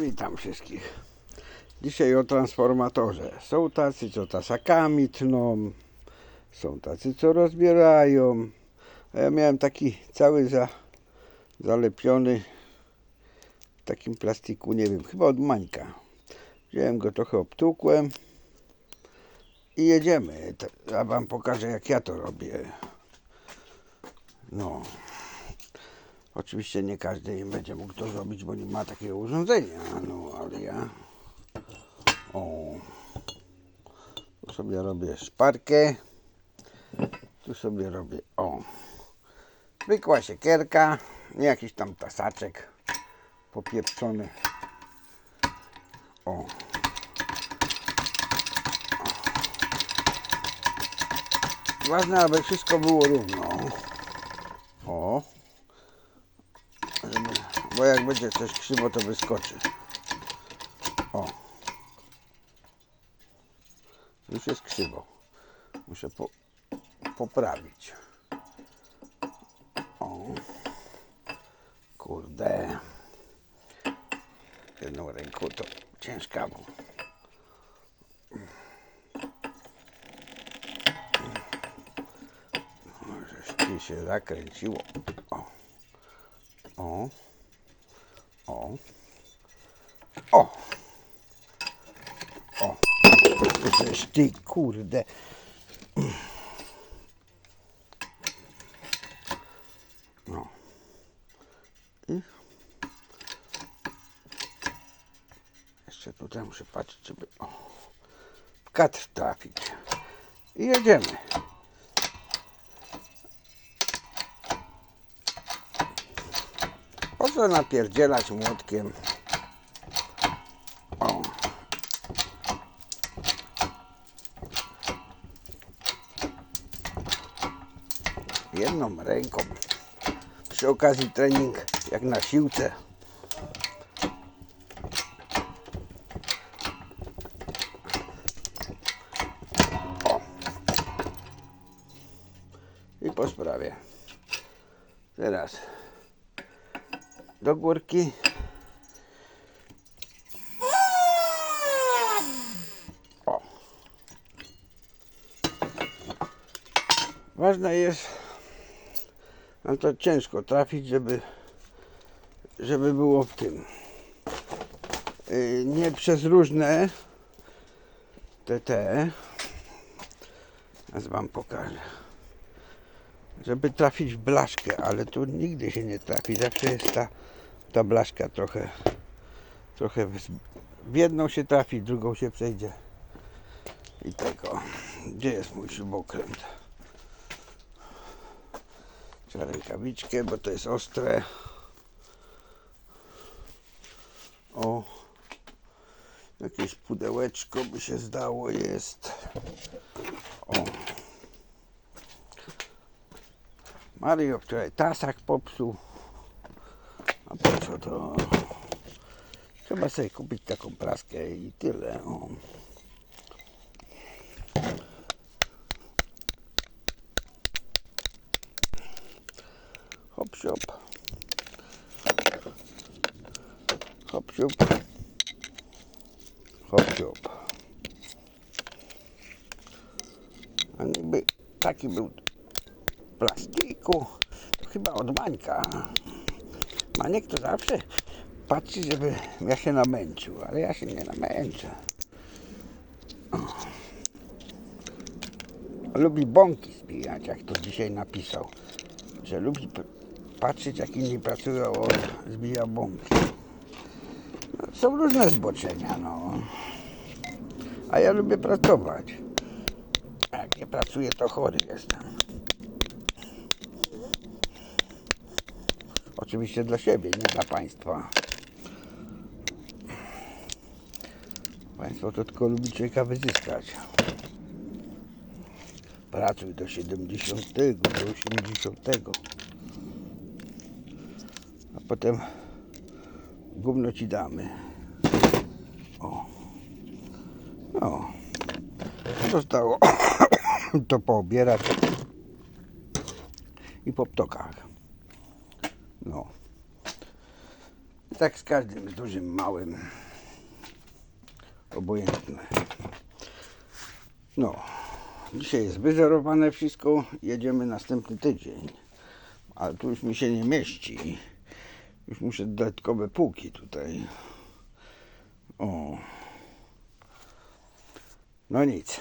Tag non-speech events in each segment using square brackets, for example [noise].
Witam wszystkich. Dzisiaj o transformatorze. Są tacy, co tasakami tną, są tacy, co rozbierają. A ja miałem taki cały za, zalepiony w takim plastiku, nie wiem, chyba od Mańka. Wziąłem go trochę obtukłem i jedziemy. Ja wam pokażę, jak ja to robię. No. Oczywiście nie każdy będzie mógł to zrobić, bo nie ma takiego urządzenia, no ale ja o. Tu sobie robię szparkę. Tu sobie robię o. Zwykła siekierka nie jakiś tam tasaczek popieprzony. O. Ważne, aby wszystko było równo. O. Bo jak będzie coś krzywo, to wyskoczy. O. Już jest krzywo. Muszę po, poprawić. O. Kurde. Jedną ręką to ciężkawo. Możesz ci się zakręciło. O. O. O. O. O. Żeż ty kurde. No. Jeszcze tutaj muszę patrzeć, żeby o, w kadr trafić. I jedziemy. Co napierdzielać młotkiem? O. Jedną ręką. Przy okazji trening jak na siłce. O. I po sprawie. Teraz do górki. O. Ważne jest, no to ciężko trafić, żeby, żeby było w tym. Yy, nie przez różne te te. Teraz wam pokażę żeby trafić w blaszkę, ale tu nigdy się nie trafi. Zawsze jest ta, ta blaszka trochę, trochę w, jedną się trafi, drugą się przejdzie. I tego. Gdzie jest mój śrubokręt? Trzeba rękawiczkę, bo to jest ostre. O, jakieś pudełeczko by się zdało jest. O. Mario wczoraj tasak popsuł. A po co to? Trzeba sobie kupić taką praskę i tyle. O. Hop siop. Hop siop. Hop siop. A niby taki był plastiku. To chyba od Mańka. Maniek to zawsze patrzy, żeby ja się namęczył, ale ja się nie namęczę. Lubi bąki zbijać, jak to dzisiaj napisał. Że lubi patrzeć, jak inni pracują, on zbija bąki. No, są różne zboczenia, no. A ja lubię pracować. Jak nie pracuję, to chory jestem. Oczywiście dla siebie, nie dla państwa. Państwo to tylko lubi człowieka wyzyskać. Pracuj do 70, do 80. A potem gówno ci damy. O. No. Zostało [coughs] to poobierać i po ptokach. No. tak z każdym, z dużym, małym. Obojętne. No, dzisiaj jest wyzerowane wszystko. Jedziemy następny tydzień. Ale tu już mi się nie mieści. Już muszę dodatkowe półki tutaj. O. No nic.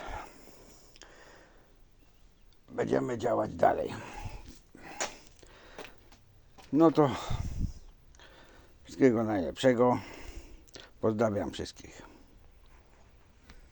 Będziemy działać dalej. No to wszystkiego najlepszego. Pozdrawiam wszystkich.